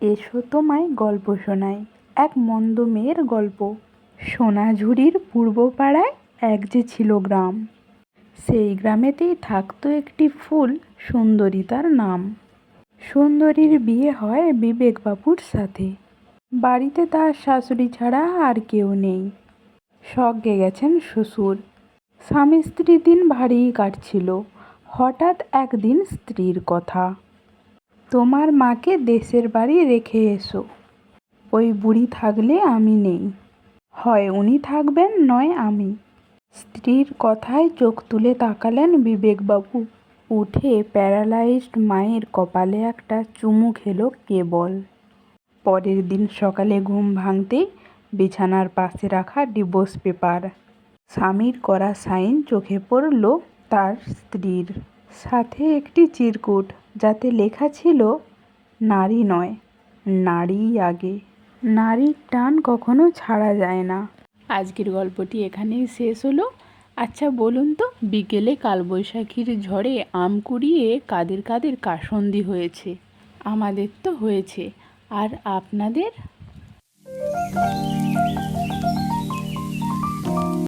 এসো তোমায় গল্প শোনাই। এক মন্দ মেয়ের গল্প। সোনাঝুরির পূর্ব পাড়ায় এক যে ছিল গ্রাম। সেই গ্রামেতেই থাকতো একটি ফুল, সুন্দরী তার নাম। সুন্দরীর বিয়ে হয় বিবেকবাবুর সাথে। বাড়িতে তার শাশুড়ি ছাড়া আর কেউ নেই। স্বর্গে গেছেন শ্বশুর। স্বামী স্ত্রী দিন ভারীই কাটছিল। হঠাৎ একদিন স্ত্রীর কথা। তোমার মাকে দেশের বাড়ি রেখে এসো। ওই বুড়ি থাকলে আমি নেই। হয় উনি থাকবেন, নয় আমি। স্ত্রীর কথায় চোখ তুলে তাকালেন বিবেকবাবু। উঠে প্যারালাইজড মায়ের কপালে একটা চুমু খেলো কেবল। পরের দিন সকালে ঘুম ভাঙতেই বিছানার পাশে রাখা ডিভোর্স পেপার। স্বামীর করা সাইন চোখে পড়ল তার স্ত্রীর। সাথে একটি চিরকুট যাতে লেখা ছিল, নারী নয়, নারী আগে। নারীর টান কখনো ছাড়া যায় না। আজকের গল্পটি এখানেই শেষ হলো। আচ্ছা বলুন তো, বিকেলে কালবৈশাখীর ঝড়ে আম কুড়িয়ে কাদের কাদের কাসন্দি হয়েছে? আমাদের তো হয়েছে। আর আপনাদের?